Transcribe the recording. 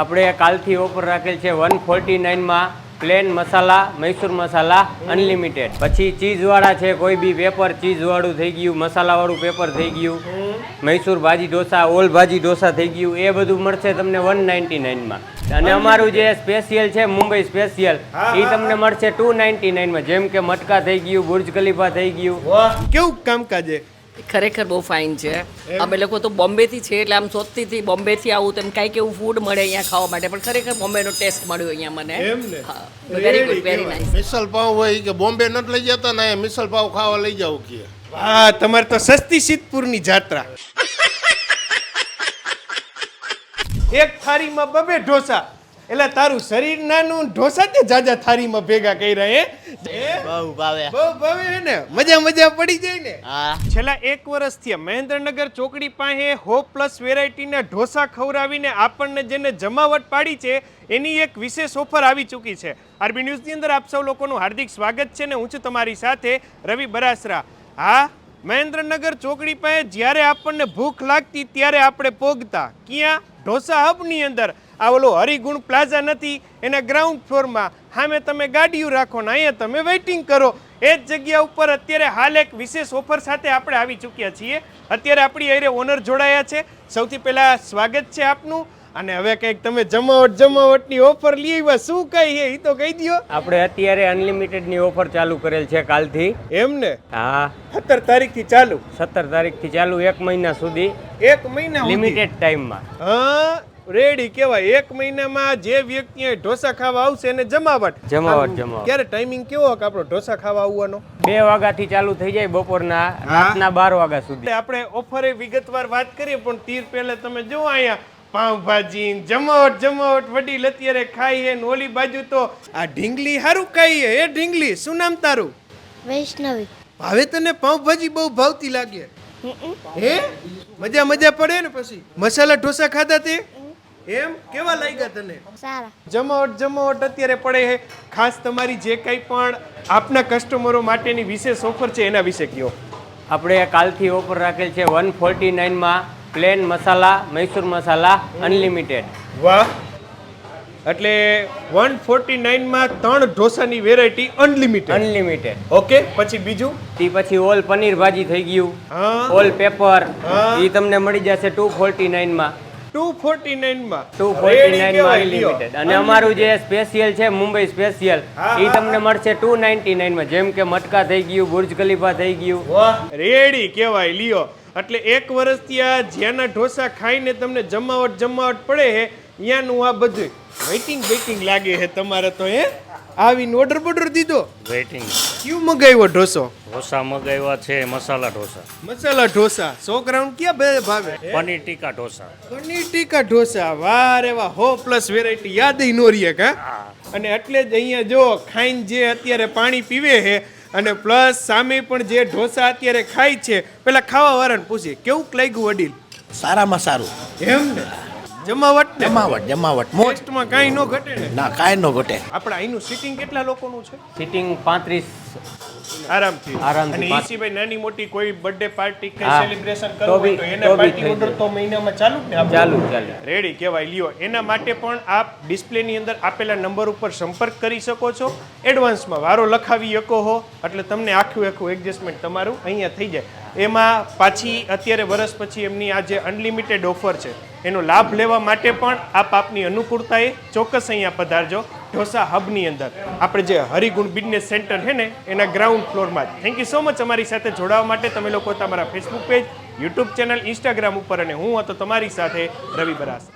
આપણે કાલથી ઓફર રાખેલ છે વન ફોર્ટી નાઇનમાં પ્લેન મસાલા મૈસૂર મસાલા અનલિમિટેડ. પછી ચીઝવાળા છે કોઈ બી પેપર ચીઝવાળું થઈ ગયું મસાલાવાળું પેપર થઈ ગયું મૈસૂર ભાજી ઢોસા ઓલ ભાજી ઢોસા થઈ ગયું એ બધું મળશે તમને વન નાઇન્ટી નાઇનમાં. અને અમારું જે સ્પેશિયલ છે મુંબઈ સ્પેશિયલ એ તમને મળશે ટુ નાઇન્ટી નાઇનમાં. જેમ કે મટકા થઈ ગયું બુર્જ ખલીફા થઈ ગયું. કેવું કામકાજ ખરેખર બહુ ફાઇન છે. અમે લોકો તો બોમ્બેથી છે એટલે આમ શોધતી હતી બોમ્બેથી આવું તેમ કાંઈક એવું ફૂડ મળે અહીંયા ખાવા માટે. પણ ખરેખર બોમ્બેનો ટેસ્ટ મળ્યો અહીંયા મને. એમ very good very nice misal pav હોય કે બોમ્બે નથી લઈ જતા ને મિસલ પાવ ખાવા લઈ જાવ કે. વાહ તમારે તો સસ્તી સિદ્ધપુરની જાત્રા. એક થાળીમાં બબે ઢોસા. એટલે તારું શરીર નાનું ઢોસા તે જાજા થારીમાં ભેગા કર્યા હે? બહુ ભાવે. બહુ ભાવે હે ને? મજા મજા પડી જાય ને? હા. છેલ્લા એક વર્ષથી મહેન્દ્રનગર ચોકડી પાસે હો પ્લસ વેરાયટીના ઢોસા ખવડાવીને આપણને જેને જમાવટ પાડી છે એની એક વિશેષ ઓફર આવી ચૂકી છે. આરબી ન્યૂઝની અંદર આપ સૌ લોકોનું હાર્દિક સ્વાગત છે ને હું છું તમારી સાથે રવિ બરાસરા. હા મહેન્દ્રનગર ચોકડી પાસે જ્યારે આપણને ભૂખ લાગતી ત્યારે આપણે પોગતા. ક્યાં? ઢોસા હબની અંદર. આ ઓલો હરિગુણ પ્લાઝા નથી એના ગ્રાઉન્ડ ફ્લોરમાં સામે તમે ગાડીઓ રાખો ને અહીંયા તમે વેઇટિંગ કરો. એ જ જગ્યા ઉપર અત્યારે હાલ એક વિશેષ ઓફર સાથે આપણે આવી ચૂક્યા છીએ. અત્યારે આપણી અરે ઓનર જોડાયા છે. સૌથી પહેલાં સ્વાગત છે આપનું. અને હવે કંઈક તમે જમાવટ જમાવટની ઓફર લઈ આવ્યા શું કઈ એ તો કહી દો આપણે અત્યારે અનલિમિટેડની ઓફર ચાલુ કરેલ છે કાલથી. એમ ને? હા. સત્તર તારીખથી ચાલુ? સત્તર તારીખથી ચાલુ એક મહિના સુધી. એક મહિના લિમિટેડ ટાઈમમાં હા. રેડી કહેવાય. એક મહિનામાં જે વ્યક્તિ ઢોસા ખાવા આવશે એને જમાવટ. જમાવટ, જમાવટ. ક્યારે ટાઈમિંગ કેવો કે આપણો ઢોસા ખાવા આવવાનો? બે વાગ્યાથી ચાલુ થઈ જાય બપોરના રાતના બાર વાગ્યા સુધી. એટલે આપણે ઓફરે વિગતવાર વાત કરીએ પણ તીર પહેલા તમે જુઓ અહીંયા પાવભાજી જમાવટ જમાવટ વડીલ અત્યારે ખાઈ હે ને ઓલી બાજુ તો આ ઢીંગલી હારું ખાઈ હે એ ઢીંગલી શું નામ તારું? વૈષ્ણવી. ભાવે તને પાવભાજી બહુ ભાવતી લાગે. હે? મજા મજા પડે ને પછી? મસાલા ઢોસા ખાધા તે? એમ? કેવા લાગ્યા તને? જમાવટ જમાવટ અત્યારે પડે છે. ખાસ તમારી જે કંઈ પણ આપના કસ્ટમરો માટેની વિશેષ ઓફર છે એના વિશે કયો? આપણે કાલથી ઓફર રાખેલ છે વન ફોર્ટી નાઇનમાં પ્લેન મસાલા મૈસૂર મસાલા અનલિમિટેડ વાહ. એટલે વન ફોર્ટી નાઇનમાં ત્રણ ઢોસાની વેરાયટી અનલિમિટેડ અનલિમિટેડ ઓકે પછી બીજું? તે પછી ઓલ પનીર ભાજી થઈ ગયું. હા. ઓલ પેપર હા. એ તમને મળી જશે ટુ ફોર્ટી નાઇનમાં ટુ ફોર્ટી નાઇનમાં ટુ ફોર્ટી નાઇનમાં અને અમારું જે સ્પેશિયલ છે મુંબઈ સ્પેશિયલ એ તમને મળશે ટુ નાઇન્ટી નાઇનમાં. જેમ કે મટકા થઈ ગયું બુર્જ ખલીફા થઈ ગયું. રેડી કહેવાય લ્યો. એટલે એક વર્ષથી આ જ્યાંના ઢોસા ખાઈને તમને જમાવટ જમાવટ પડે છે ત્યાંનું આ બધું વેઇટિંગ વેઇટિંગ લાગે છે તમારે તો હે? આવીને ઓર્ડર બોર્ડર દીધો. વેઇટિંગ ક્યું મગાવ્યો ઢોસો? ઢોસા મગાવ્યા છે મસાલા ઢોસા. મસાલા ઢોસા. સો ગ્રાઉન્ડ ક્યાં બે ભાવે? પનીર ટીકા ઢોસા. પનીર ટીકા ઢોસા. વાહ રે વાહ હો પ્લસ વેરાયટી યાદ નો રહીએ કા અને એટલે જ અહીંયા જો ખાઈને જે અત્યારે પાણી પીવે છે અને પ્લસ સામે પણ જે ઢોસા અત્યારે ખાય છે પેલા ખાવા વાળાને પૂછીએ કેવું લાગ્યું વડીલ સારામાં સારું. એમ ને? જમાવટ ને? જમાવટ જમાવટ. મોસ્ટમાં કાંઈ ન ઘટે ને? ના કાંઈ ન ઘટે. આપણે અહીંનું સિટિંગ કેટલા લોકોનું છે? સિટિંગ પાંત્રીસ આરામથી. આરામથી અને સિવાય નાની મોટી કોઈ બર્થડે પાર્ટી કે સેલિબ્રેશન કરવું હોય તો એને પાર્ટી ઓર્ડર તો મહિનામાં ચાલુ ને આપણે? ચાલુ ચાલુ. રેડી કહેવાય. લ્યો એના માટે પણ આપ ડિસ્પ્લેની અંદર આપેલા નંબર ઉપર સંપર્ક કરી શકો છો. એડવાન્સમાં વારો લખાવી શકો હો. એટલે તમને આખું આખું એડજસ્ટમેન્ટ તમારું અહીંયા થઈ જાય. એમાં પાછી અત્યારે વર્ષ પછી એમની આ જે અનલિમિટેડ ઓફર છે એનો લાભ લેવા માટે પણ આપ આપની અનુકૂળતાએ ચોક્કસ અહીંયા પધારજો. ઢોસા હબની અંદર. આપણે જે હરિગુણ બિઝનેસ સેન્ટર છે ને, એના ગ્રાઉન્ડ ફ્લોરમાં જ. થેન્ક યુ સો મચ અમારી સાથે જોડાવા માટે. તમે લોકો તમારા Facebook page YouTube channel Instagram ઉપર અને હું હતો તમારી સાથે રવિ બરાસ